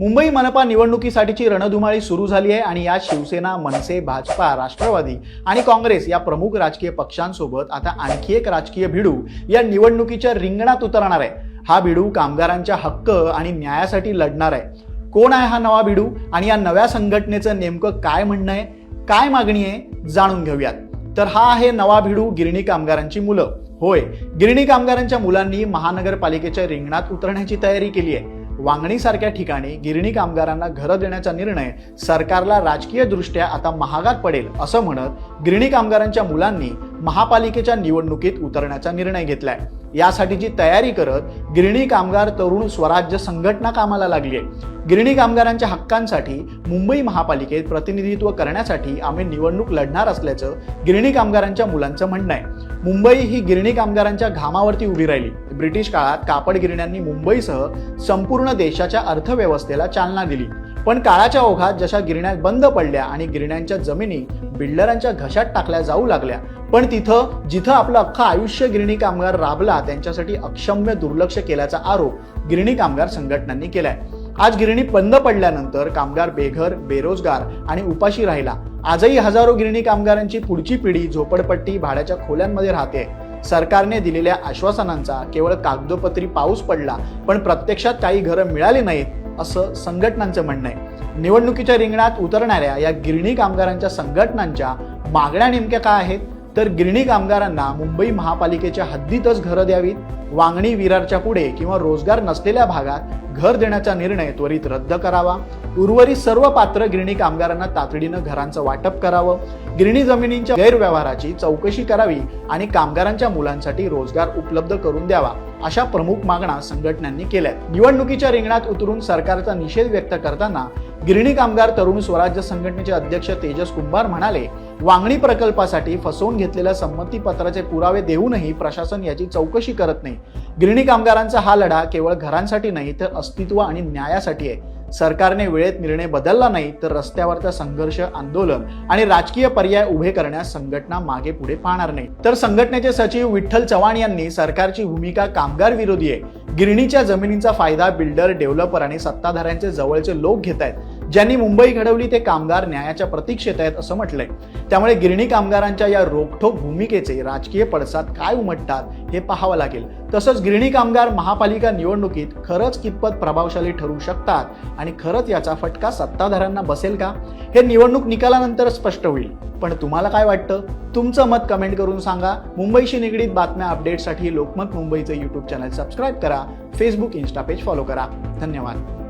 मुंबई मनपा निवडणुकीसाठीची रणधुमाळी सुरू झाली आहे आणि यात शिवसेना मनसे भाजपा राष्ट्रवादी आणि काँग्रेस या प्रमुख राजकीय पक्षांसोबत आता आणखी एक राजकीय भिडू या निवडणुकीच्या रिंगणात उतरणार आहे. हा भिडू कामगारांच्या हक्क आणि न्यायासाठी लढणार आहे. कोण आहे हा नवा भिडू आणि या नव्या संघटनेचं नेमकं काय म्हणणं आहे काय मागणी आहे जाणून घेऊयात. तर हा आहे नवा भिडू गिरणी कामगारांची मुलं. होय गिरणी कामगारांच्या मुलांनी महानगरपालिकेच्या रिंगणात उतरण्याची तयारी केली आहे. वांगणीसारख्या ठिकाणी गिरणी कामगारांना घरं देण्याचा निर्णय सरकारला राजकीय दृष्ट्या आता महागात पडेल असं म्हणत गिरणी कामगारांच्या मुलांनी महापालिकेच्या निवडणुकीत उतरण्याचा निर्णय घेतलाय. यासाठीची तयारी करत गिरणी कामगार तरुण स्वराज्य संघटना कामाला लागली आहे. गिरणी कामगारांच्या हक्कांसाठी मुंबई महापालिकेत प्रतिनिधित्व करण्यासाठी आम्ही निवडणूक लढणार असल्याचं गिरणी कामगारांच्या मुलांचं म्हणणं आहे. मुंबई ही गिरणी कामगारांच्या घामावरती उभी राहिली. ब्रिटिश काळात कापड गिरण्यांनी मुंबईसह संपूर्ण देशाच्या अर्थव्यवस्थेला चालना दिली. पण काळाच्या ओघात जशा गिरण्या बंद पडल्या आणि गिरण्यांच्या जमिनी बिल्डरांच्या घशात टाकल्या जाऊ लागल्या पण तिथं जिथं आपलं अख्खं आयुष्य गिरणी कामगार राबला त्यांच्यासाठी अक्षम्य दुर्लक्ष केल्याचा आरोप गिरणी कामगार संघटनांनी केलाय. आज गिरणी बंद पडल्यानंतर कामगार बेघर बेरोजगार आणि उपाशी राहिला. आजही हजारो गिरणी कामगारांची पुढची पिढी झोपडपट्टी भाड्याच्या खोल्यांमध्ये राहते. सरकारने दिलेल्या आश्वासनांचा केवळ कागदोपत्री पाऊस पडला पण प्रत्यक्षात काही घरं मिळाली नाहीत असं संघटनांचं म्हणणं आहे. निवडणुकीच्या रिंगणात उतरणाऱ्या या गिरणी कामगारांच्या संघटनांच्या मागण्या नेमक्या काय आहेत? तर गिरणी कामगारांना मुंबई महापालिकेच्या हद्दीतच घरं द्यावीत वांगणी विरारच्या पुढे किंवा रोजगार नसलेल्या भागात घर देण्याचा निर्णय त्वरित रद्द करावा. उर्वरित सर्व पात्र गिरणी कामगारांना तातडीनं घरांचं वाटप करावं. गिरणी जमिनींच्या गैरव्यवहाराची चौकशी करावी आणि कामगारांच्या मुलांसाठी रोजगार उपलब्ध करून द्यावा अशा प्रमुख मागण्या संघटनांनी केल्या निवडणुकीच्या रिंगणात उतरून सरकारचा निषेध व्यक्त करताना गिरणी कामगार तरुण स्वराज्य संघटनेचे अध्यक्ष तेजस कुंभार म्हणाले वांगणी प्रकल्पासाठी फसवून घेतलेल्या संमती पत्राचे पुरावे देऊनही प्रशासन याची चौकशी करत नाही. गिरणी कामगारांचा हा लढा केवळ घरांसाठी नाही तर अस्तित्व आणि न्यायासाठी आहे. सरकारने वेळेत निर्णय बदलला नाही तर रस्त्यावरचा संघर्ष आंदोलन आणि राजकीय पर्याय उभे करण्यास संघटना मागे पुढे पाहणार नाही. तर संघटनेचे सचिव विठ्ठल चव्हाण यांनी सरकारची भूमिका कामगार विरोधी आहे. गिरणीच्या जमिनींचा फायदा बिल्डर डेव्हलपर आणि सत्ताधाऱ्यांचे जवळचे लोक घेत आहेत. ज्यांनी मुंबई घडवली ते कामगार न्यायाच्या प्रतीक्षेत आहेत असं म्हटलंय. त्यामुळे गिरणी कामगारांच्या या रोखठोक भूमिकेचे राजकीय पडसाद काय उमटतात हे पाहावं लागेल. तसंच गिरणी कामगार महापालिका निवडणुकीत खरंच कितपत प्रभावशाली ठरू शकतात आणि खरंच याचा फटका सत्ताधाऱ्यांना बसेल का? हे निवडणूक निकालानंतर स्पष्ट होईल. पण तुम्हाला काय वाटतं? तुमचं मत कमेंट करून सांगा. मुंबईशी निगडीत बातम्या अपडेटसाठी लोकमत मुंबईचं यूट्यूब चॅनल सबस्क्राईब करा. फेसबुक इन्स्टा पेज फॉलो करा. धन्यवाद.